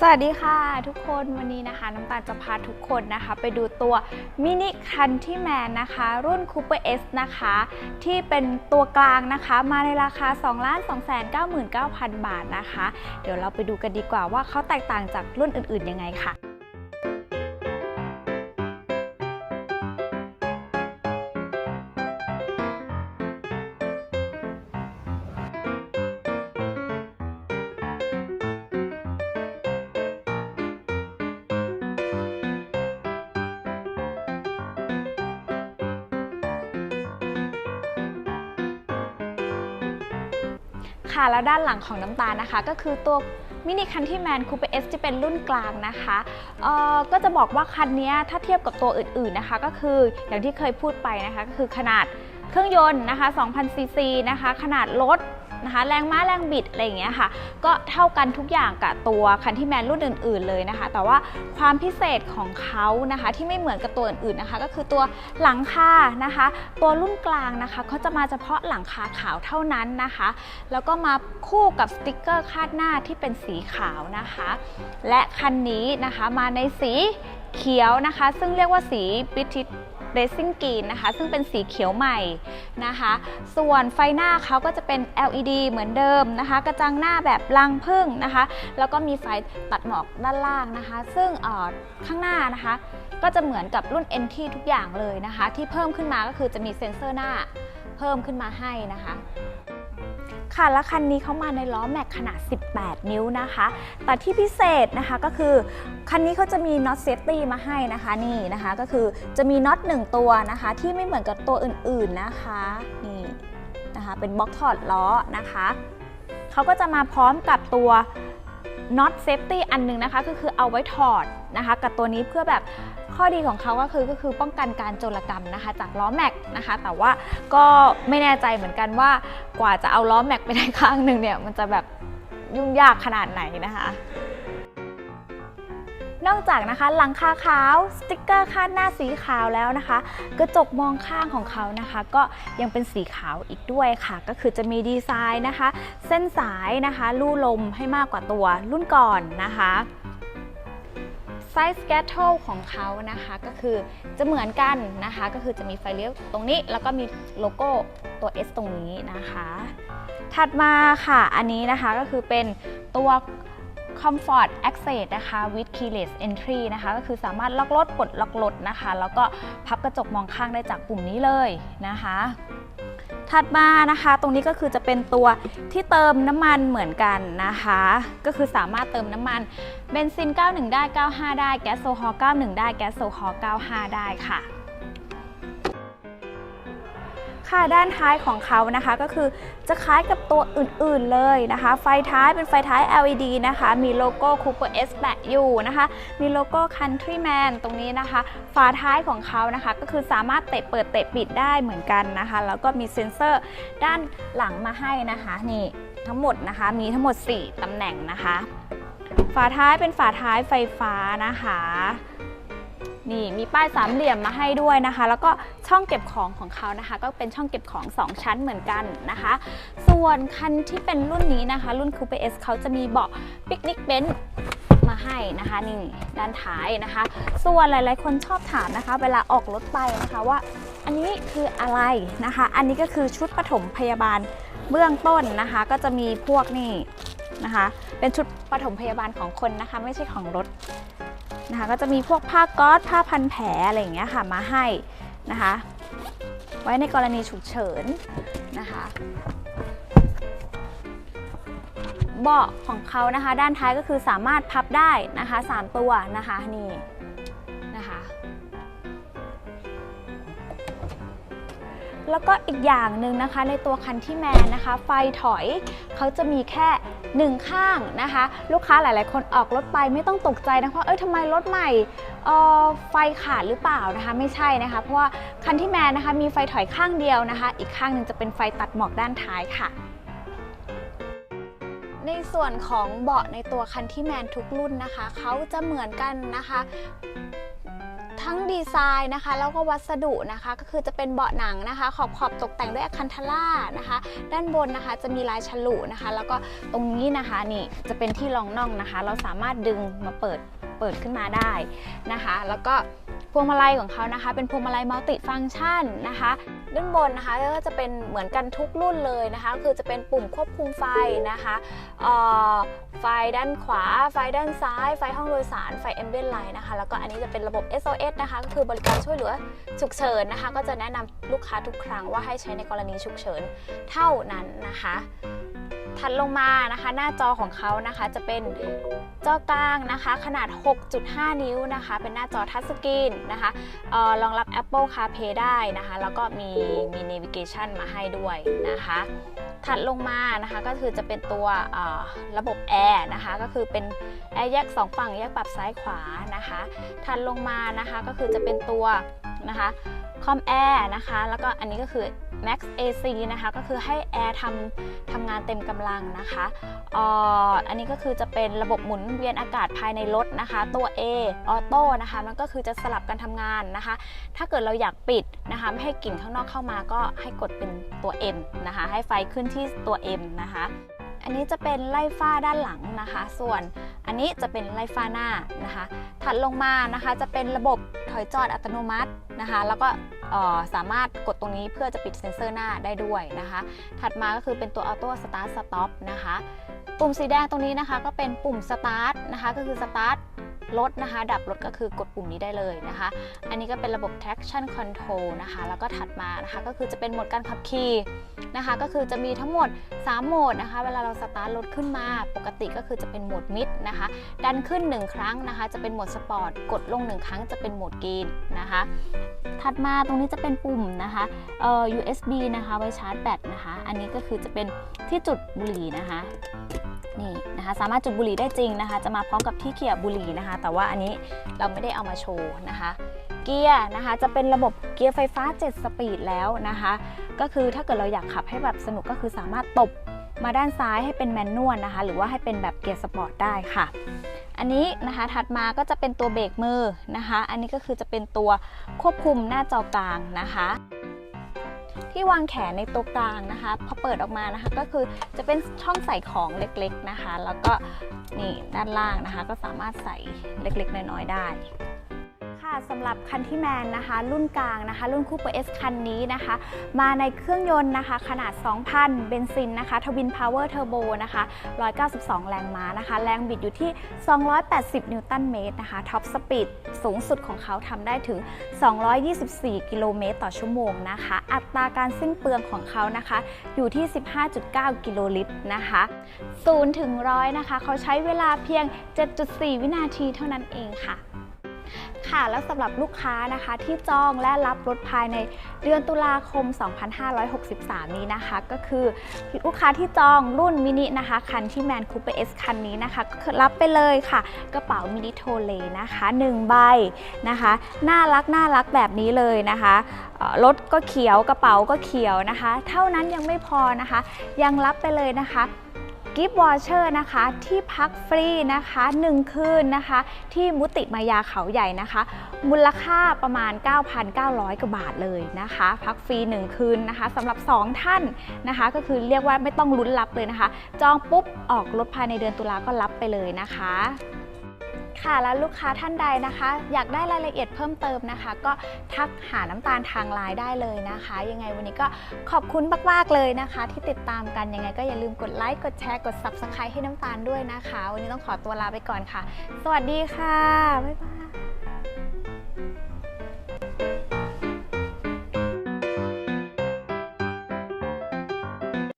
สวัสดีค่ะทุกคนวันนี้นะคะ น้ำตาลจะพาทุกคนนะคะ ไปดูตัวมินิคันที่แมนนะคะ รุ่น Cooper S นะคะ ที่เป็นตัวกลางนะคะ มาในราคา 2 2 9 9 0 0 0 บาทนะคะ เดี๋ยวเราไปดูกันดีกว่าว่าเขาแตกต่างจากรุ่นอื่นๆยังไงค่ะ ค่ะ แล้วด้านหลังของน้ำตาลนะคะ ก็คือตัวมินิคันที่แมนคูเปอเอสที่เป็นรุ่นกลางนะคะเอ่อก็จะบอกว่าคันนี้ถ้าเทียบกับตัวอื่นๆนะคะ ก็คืออย่างที่เคยพูดไปนะคะ ก็คือขนาดเครื่องยนต์นะคะ2,000ซีซีนะคะ ขนาดรถ นะคะ แรงม้าแรงบิดอะไรอย่างเงี้ยค่ะ ก็เท่ากันทุกอย่างกับตัวคันที่แมนรุ่นอื่น ๆเลยนะคะ แต่ว่าความพิเศษของเขานะคะที่ไม่เหมือนกับตัวอื่นๆนะคะ ก็คือตัวหลังคานะคะ ตัวรุ่นกลางนะคะเขาจะมาเฉพาะหลังคาขาวเท่านั้นนะคะ แล้วก็มาคู่กับสติกเกอร์คาดหน้าที่เป็นสีขาวนะคะ และคันนี้นะคะมาในสีเขียวนะคะ ซึ่งเรียกว่าสี British Racing Green นะคะ ซึ่งเป็นสีเขียวใหม่นะคะ ส่วนไฟหน้าเขาก็จะเป็น LED เหมือนเดิมนะคะ กระจังหน้าแบบรังพึ่งนะคะ แล้วก็มีไฟตัดหมอกด้านล่างนะคะ ซึ่งข้างหน้านะคะ ก็จะเหมือนกับรุ่น NT ทุกอย่างเลยนะคะ ที่เพิ่มขึ้นมาก็คือจะมีเซ็นเซอร์หน้าเพิ่มขึ้นมาให้นะคะ ค่ะและคันนี้เขามาในล้อแม็กขนาด 18 นิ้วนะคะ แต่ที่พิเศษนะคะก็คือ คันนี้เขาจะมีน็อตเซฟตี้มาให้นะคะนี่นะคะก็คือจะมีน็อต1ตัวนะคะ ที่ไม่เหมือนกับตัวอื่นๆนะคะนี่นะคะเป็นบล็อกถอดล้อนะคะเขาก็จะมาพร้อมกับตัวน็อตเซฟตี้อันหนึงนะคะก็คือเอาไว้ถอดนะคะ กับตัวนี้เพื่อแบบ ข้อดีของเขาก็คือก็คือป้องกันการโจรกรรมนะคะ จากล้อแม็กนะคะ แต่ว่าก็ไม่แน่ใจเหมือนกันว่ากว่าจะเอาล้อแม็กไปได้ข้างหนึ่งเนี่ยมันจะแบบยุ่งยากขนาดไหนนะคะนอกจากนะคะหลังคาขาวสติกเกอร์คาดหน้าสีขาวแล้วนะคะ กระจกมองข้างของเขานะคะ ก็ยังเป็นสีขาวอีกด้วยค่ะ ก็คือจะมีดีไซน์นะคะ เส้นสายนะคะ ลู่ลมให้มากกว่าตัวรุ่นก่อนนะคะ ไซส์แกตโทของเขานะคะก็คือจะเหมือนกันนะคะ ก็คือจะมีไฟเลี้ยวตรงนี้ แล้วก็มีโลโก้ตัว S ตรงนี้นะคะ ถัดมาค่ะอันนี้นะคะก็คือเป็นตัว Comfort Access นะคะ with keyless entry นะคะก็คือสามารถล็อกรถปลดล็อกรถนะคะ แล้วก็พับกระจกมองข้างได้จากปุ่มนี้เลยนะคะ ถัดมานะคะ ตรงนี้ก็คือจะเป็นตัวที่เติมน้ำมันเหมือนกันนะคะ ก็คือสามารถเติมน้ำมันเบนซิน 91 ได้ 95 ได้ แก๊สโซฮอล์91 ได้ แก๊สโซฮอล์95 ได้ค่ะ ค่ะด้านท้ายของเขานะคะก็คือจะคล้ายกับตัวอื่นๆเลยนะคะ ไฟท้ายเป็นไฟท้าย LED นะคะ มีโลโก้ Cooper S แปะอยู่นะคะ มีโลโก้ Countryman ตรงนี้นะคะ ฝาท้ายของเขานะคะ ก็คือสามารถเตะเปิดเตะปิดได้เหมือนกันนะคะ แล้วก็มีเซ็นเซอร์ด้านหลังมาให้นะคะนี่ทั้งหมดนะคะ มีทั้งหมด 4ตำแหน่งนะคะ ฝาท้ายเป็นฝาท้ายไฟฟ้านะคะ นี่มีป้ายสามเหลี่ยมมาให้ด้วยนะคะ แล้วก็ช่องเก็บของของเขานะคะ ก็เป็นช่องเก็บของ 2 ชั้นเหมือนกันนะคะ ส่วนคันที่เป็นรุ่นนี้นะคะ รุ่น Coupe S เขาจะมีเบาะปิกนิกเบนซ์มาให้นะคะนี่ด้านท้ายนะคะ ส่วนหลายๆ คนชอบถามนะคะ เวลาออกรถไปนะคะว่า อันนี้คืออะไรนะคะ อันนี้ก็คือชุดปฐมพยาบาลเบื้องต้นนะคะ ก็จะมีพวกนี่นะคะ เป็นชุดปฐมพยาบาลของคนนะคะ ไม่ใช่ของรถ นะคะก็จะมีพวกผ้าก๊อซผ้าพันแผลอะไรอย่างเงี้ยค่ะมาให้นะคะ ไว้ในกรณีฉุกเฉินนะคะเบาะของเขานะคะ ด้านท้ายก็คือสามารถพับได้นะคะ 3 ตัวนะคะนี่นะคะ แล้วก็อีกอย่างหนึ่งนะคะในตัวคันที่แมนนะคะ ไฟถอยเขาจะมีแค่หนึ่งข้างนะคะ ลูกค้าหลายๆ คนออกรถไปไม่ต้องตกใจนะคะว่าเอ้ยทำไมรถใหม่เออไฟขาดหรือเปล่านะคะ ไม่ใช่นะคะ เพราะว่าคันที่แมนนะคะมีไฟถอยข้างเดียวนะคะ อีกข้างหนึ่งจะเป็นไฟตัดหมอกด้านท้ายค่ะในส่วนของเบาะในตัวคันที่แมนทุกรุ่นนะคะ เขาจะเหมือนกันนะคะ ทั้งดีไซน์นะคะ แล้วก็วัสดุนะคะก็คือจะเป็นเบาะหนังนะคะ ขอบขอบตกแต่งด้วยอะคันทาร่านะคะ ด้านบนนะคะจะมีลายฉลุนะคะ แล้วก็ตรงนี้นะคะนี่จะเป็นที่รองน่องนะคะ เราสามารถดึงมาเปิดเปิดขึ้นมาได้นะคะ แล้วก็ วงมาลัยของเขานะคะ เป็นพวงมาลัยมัลติฟังก์ชันนะคะด้านบนนะคะก็จะเป็นเหมือนกันทุกรุ่นเลยนะคะคือจะเป็นปุ่มควบคุมไฟนะคะไฟด้านขวา ไฟด้านซ้าย ไฟห้องโดยสาร ไฟเอมเบ t ไลน์นะคะ แล้วก็อันนี้จะเป็นระบบ SOS นะคะ ก็คือบริการช่วยเหลือฉุกเฉินนะคะ ก็จะแนะนำลูกค้าทุกครั้งว่าให้ใช้ในกรณีฉุกเฉินเท่านั้นนะคะ ถัดลงมานะคะ หน้าจอของเขานะคะจะเป็นจอกลางนะคะ ขนาด 6.5 นิ้วนะคะ เป็นหน้าจอทัชสกรีนนะคะออรองรับ Apple CarPlay ได้นะคะ แล้วก็มีมี navigation มาให้ด้วยนะคะ ถัดลงมานะคะก็คือจะเป็นตัวระบบแอร์นะคะ ก็คือเป็นแอร์แยก 2 ฝั่งแยกปรับซ้ายขวานะคะ ถัดลงมานะคะก็คือจะเป็นตัว นะคะคอมแอร์นะคะแล้วก็อันนี้ก็คือ Max AC นะคะก็คือให้แอร์ทำทำงานเต็มกำลังนะคะอออันนี้ก็คือจะเป็นระบบหมุนเวียนอากาศภายในรถนะคะ ตัว A ออโต้นะคะมันก็คือจะสลับกันทำงานนะคะ ถ้าเกิดเราอยากปิดนะคะไม่ให้กลิ่นข้างนอกเข้ามาก็ให้กดเป็นตัว M นะคะให้ไฟขึ้นที่ตัว M นะคะ อันนี้จะเป็นไล่ฟ้าด้านหลังนะคะ ส่วนอันนี้จะเป็นไล่ฟ้าหน้านะคะ ถัดลงมานะคะจะเป็นระบบถอยจอดอัตโนมัตินะคะ แล้วก็สามารถกดตรงนี้เพื่อจะปิดเซ็นเซอร์หน้าได้ด้วยนะคะ ถัดมาก็คือเป็นตัวออโต้สตาร์ทสต็อปนะคะ ปุ่มสีแดงตรงนี้นะคะก็เป็นปุ่มสตาร์ทนะคะ ก็คือสตา รถนะคะ ดับรถก็คือกดปุ่มนี้ได้เลยนะคะ อันนี้ก็เป็นระบบ traction control นะคะ แล้วก็ถัดมานะคะ ก็คือจะเป็นโหมดการขับขี่นะคะ ก็คือจะมีทั้งหมด 3 โหมดนะคะ เวลาเราสตาร์ทรถขึ้นมา ปกติก็คือจะเป็นโหมดมิดนะคะ ดันขึ้น 1 ครั้งนะคะ จะเป็นโหมดสปอร์ต กดลง 1 ครั้งจะเป็นโหมดเกนนะคะ ถัดมาตรงนี้จะเป็นปุ่มนะคะเอ่อ USB นะคะ ไว้ชาร์จแบตนะคะ อันนี้ก็คือจะเป็นที่จุดบุหรี่นะคะ นี่นะคะ สามารถจุดบุหรี่ได้จริงนะคะ จะมาพร้อมกับที่เขี่ยบุหรี่นะคะแต่ว่าอันนี้เราไม่ได้เอามาโชว์นะคะเกียร์นะคะจะเป็นระบบเกียร์ไฟฟ้า 7 สปีดแล้วนะคะ ก็คือถ้าเกิดเราอยากขับให้แบบสนุกก็คือสามารถตบมาด้านซ้ายให้เป็นแมนนวลนะคะ หรือว่าให้เป็นแบบเกียร์สปอร์ตได้ค่ะ อันนี้นะคะถัดมาก็จะเป็นตัวเบรกมือนะคะ อันนี้ก็คือจะเป็นตัวควบคุมหน้าจอกลางนะคะ ที่วางแขนในตัวกลางนะคะพอเปิดออกมานะคะก็คือจะเป็นช่องใส่ของเล็กๆนะคะ แล้วก็นี่ด้านล่างนะคะ ก็สามารถใส่เล็กๆ น้อยๆได้ สำหรับคันที่แมนนะคะ รุ่นกลางนะคะ รุ่นคูเปอร์เอสคันนี้นะคะ มาในเครื่องยนต์นะคะ ขนาด 2,000 เบนซินนะคะทวินพาวเวอร์เทอร์โบนะคะ 192 แรงม้านะคะ แรงบิดอยู่ที่ 280 นิวตันเมตรนะคะท็อปสปีดสูงสุดของเขาทำได้ถึง 224 กิโลเมตรต่อชั่วโมงนะคะ อัตราการสิ้นเปลืองของเขานะคะ อยู่ที่ 15.9 กิโลลิตรนะคะ0ถึง100นะคะ เขาใช้เวลาเพียง 7.4 วินาทีเท่านั้นเองค่ะ ค่ะแล้วสำหรับลูกค้านะคะที่จองและรับรถภายในเดือนตุลาคม 2563 นี้นะคะ ก็คือลูกค้าที่จองรุ่นมินินะคะคันที่แมนคูเปอร์เอสคันนี้นะคะก็รับไปเลยค่ะ กระเป๋ามินิโทเลนะคะ1ใบนะคะน่ารักน่ารักแบบนี้เลยนะคะรถก็เขียวกระเป๋าก็เขียวนะคะ เท่านั้นยังไม่พอนะคะ ยังรับไปเลยนะคะ กิฟต์วอเชอร์นะคะ ที่พักฟรีนะคะ 1 คืนนะคะ ที่มุติมายาเขาใหญ่นะคะ มูลค่าประมาณ 9,900 กว่าบาทเลยนะคะ พักฟรี 1 คืนนะคะสำหรับ 2 ท่านนะคะ ก็คือเรียกว่าไม่ต้องลุ้นรับเลยนะคะ จองปุ๊บออกรถภายในเดือนตุลาก็รับไปเลยนะคะ ค่ะ แล้วลูกค้าท่านใดนะคะ อยากได้รายละเอียดเพิ่มเติมนะคะ ก็ทักหาน้ำตาลทางไลน์ได้เลยนะคะ ยังไงวันนี้ก็ขอบคุณมากๆเลยนะคะ ที่ติดตามกันยังไงก็อย่าลืมกดไลค์กดแชร์กด Subscribe ให้น้ำตาลด้วยนะคะ วันนี้ต้องขอตัวลาไปก่อนค่ะ สวัสดีค่ะบ๊ายบาย